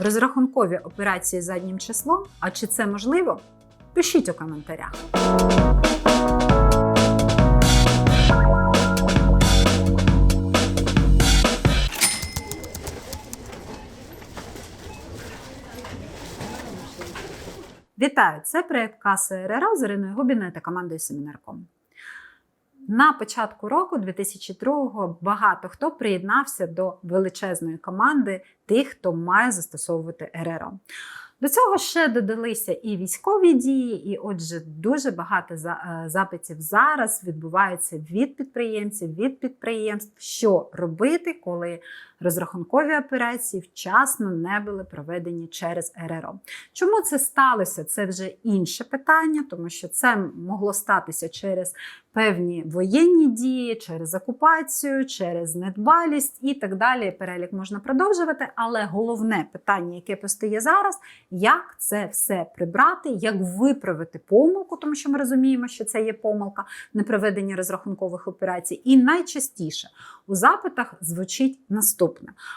Розрахункові операції заднім числом. А чи це можливо? Пишіть у коментарях. Вітаю! Це проєкт каси РРО з Іриною Губіною та командою Семінарком. На початку року 2002-го багато хто приєднався до величезної команди тих, хто має застосовувати РРО. До цього ще додалися і військові дії, і отже, дуже багато е, запитів зараз відбувається від підприємців, від підприємств, що робити, коли розрахункові операції вчасно не були проведені через РРО. Чому це сталося? Це вже інше питання, тому що це могло статися через певні воєнні дії, через окупацію, через недбалість і так далі. Перелік можна продовжувати. Але головне питання, яке постає зараз, як це все прибрати, як виправити помилку, тому що ми розуміємо, що це є помилка непроведення розрахункових операцій. І найчастіше у запитах звучить наступне: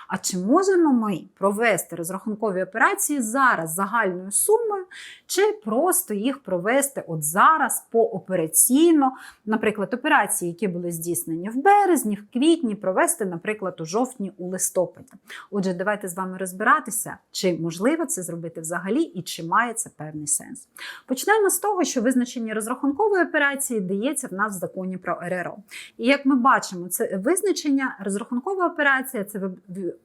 а чи можемо ми провести розрахункові операції зараз загальною сумою, чи просто їх провести от зараз поопераційно? Наприклад, операції, які були здійснені в березні, в квітні, провести, наприклад, у жовтні, у листопаді. Отже, давайте з вами розбиратися, чи можливо це зробити взагалі і чи має це певний сенс. Почнемо з того, що визначення розрахункової операції дається в нас в законі про РРО. І як ми бачимо, це визначення розрахункова операція це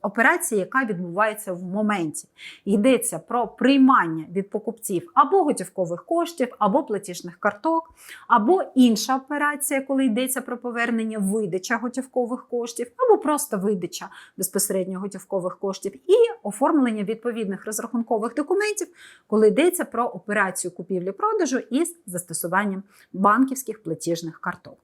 операція, яка відбувається в моменті. Йдеться про приймання від покупців або готівкових коштів, або платіжних карток, або інша операція, коли йдеться про повернення видача готівкових коштів, або просто видача безпосередньо готівкових коштів, і оформлення відповідних розрахункових документів, коли йдеться про операцію купівлі-продажу із застосуванням банківських платіжних карток.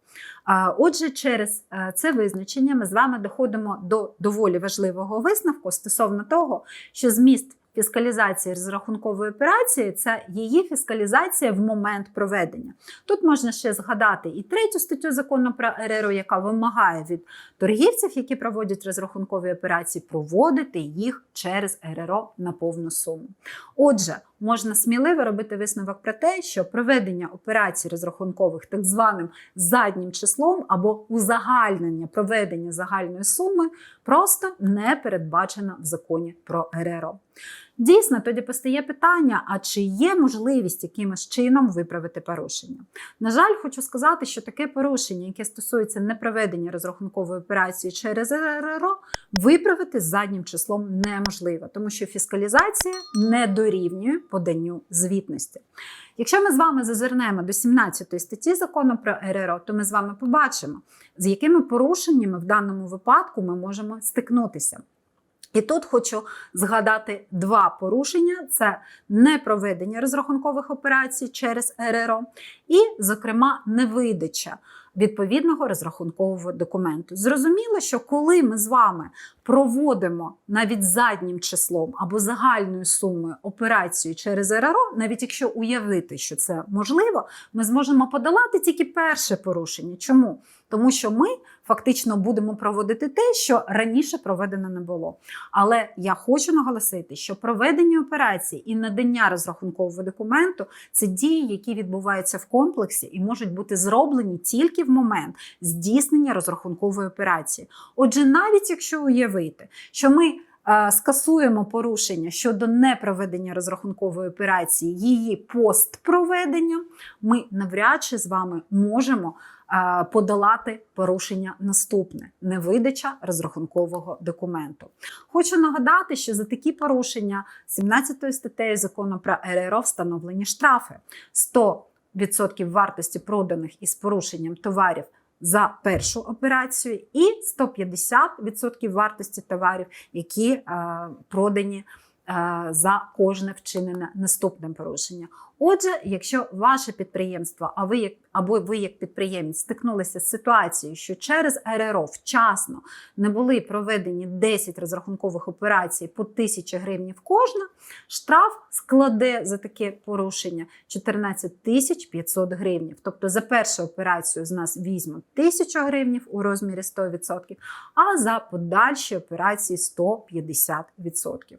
Отже, через е, це визначення ми з вами доходимо до доволі важливого висновку стосовно того, що зміст фіскалізації розрахункової операції це її фіскалізація в момент проведення. Тут можна ще згадати і третю статтю закону про РРО, яка вимагає від торгівців, які проводять розрахункові операції, проводити їх через РРО на повну суму. Отже, можна сміливо робити висновок про те, що проведення операцій розрахункових так званим заднім числом або узагальнення проведення загальної суми просто не передбачено в законі про РРО. Дійсно, тоді постає питання: а чи є можливість якимось чином виправити порушення? На жаль, хочу сказати, що таке порушення, яке стосується непроведення розрахункової операції через РРО, виправити заднім числом неможливо, тому що фіскалізація не дорівнює поданню звітності. Якщо ми з вами зазирнемо до 17 статті закону про РРО, то ми з вами побачимо, з якими порушеннями в даному випадку ми можемо стикнутися. І тут хочу згадати два порушення: це непроведення розрахункових операцій через РРО, і, зокрема, невидача відповідного розрахункового документу. Зрозуміло, що коли ми з вами проводимо навіть заднім числом або загальною сумою операцію через РРО, навіть якщо уявити, що це можливо, ми зможемо подолати тільки перше порушення. Чому? Тому що ми фактично будемо проводити те, що раніше проведено не було. Але я хочу наголосити, що проведення операції і надання розрахункового документу це дії, які відбуваються в комплексі і можуть бути зроблені тільки в момент здійснення розрахункової операції. Отже, навіть якщо уявити, що ми е, скасуємо порушення щодо непроведення розрахункової операції, її постпроведення, ми навряд чи з вами можемо е, подолати порушення наступне невидача розрахункового документу. Хочу нагадати, що за такі порушення 17 статтею закону про РРО встановлені штрафи 100% вартості проданих із порушенням товарів. За першу операцію і 150% вартості товарів, які е, продані е, за кожне вчинене наступне порушення. Отже, якщо ваше підприємство, а ви як або ви як підприємець стикнулися з ситуацією, що через РРО вчасно не були проведені 10 розрахункових операцій по 1000 гривень кожна, штраф складе за таке порушення 14 тисяч 500 гривень. Тобто за першу операцію з нас візьмуть 1000 гривень у розмірі 100%, а за подальші операції 150%.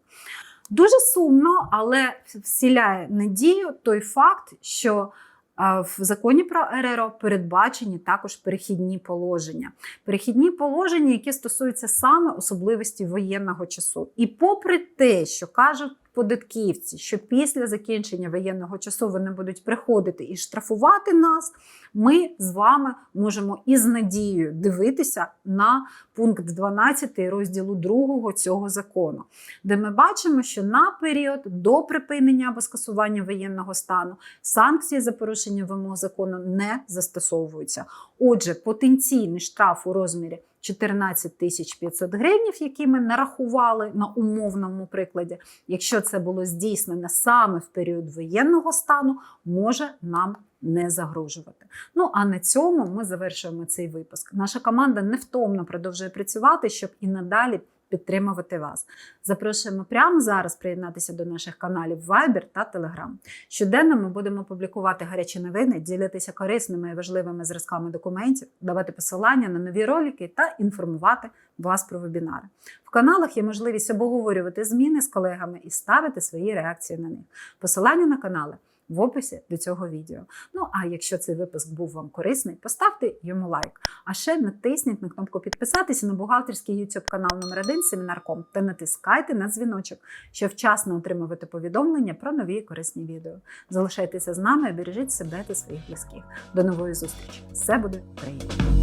Дуже сумно, але вселяє надію той факт, що в законі про РРО передбачені також перехідні положення. Перехідні положення, які стосуються саме особливості воєнного часу. І попри те, що кажуть податківці, що після закінчення воєнного часу вони будуть приходити і штрафувати нас, ми з вами можемо із надією дивитися на пункт 12 розділу 2 цього закону, де ми бачимо, що на період до припинення або скасування воєнного стану санкції за порушення вимог закону не застосовуються. Отже, потенційний штраф у розмірі 14 тисяч 500 гривнів, які ми нарахували на умовному прикладі, якщо це було здійснено саме в період воєнного стану, може нам не загрожувати. Ну а на цьому ми завершуємо цей випуск. Наша команда невтомно продовжує працювати, щоб і надалі підтримувати вас. Запрошуємо прямо зараз приєднатися до наших каналів Viber та Telegram. Щоденно ми будемо публікувати гарячі новини, ділитися корисними і важливими зразками документів, давати посилання на нові ролики та інформувати вас про вебінари. В каналах є можливість обговорювати зміни з колегами і ставити свої реакції на них. Посилання на канали в описі до цього відео. Ну а якщо цей випуск був вам корисний, поставте йому лайк. А ще натисніть на кнопку підписатися на бухгалтерський YouTube канал номер 1 Семінарком та натискайте на дзвіночок, щоб вчасно отримувати повідомлення про нові корисні відео. Залишайтеся з нами бережіть себе та своїх близьких. До нової зустрічі! Все буде Україна!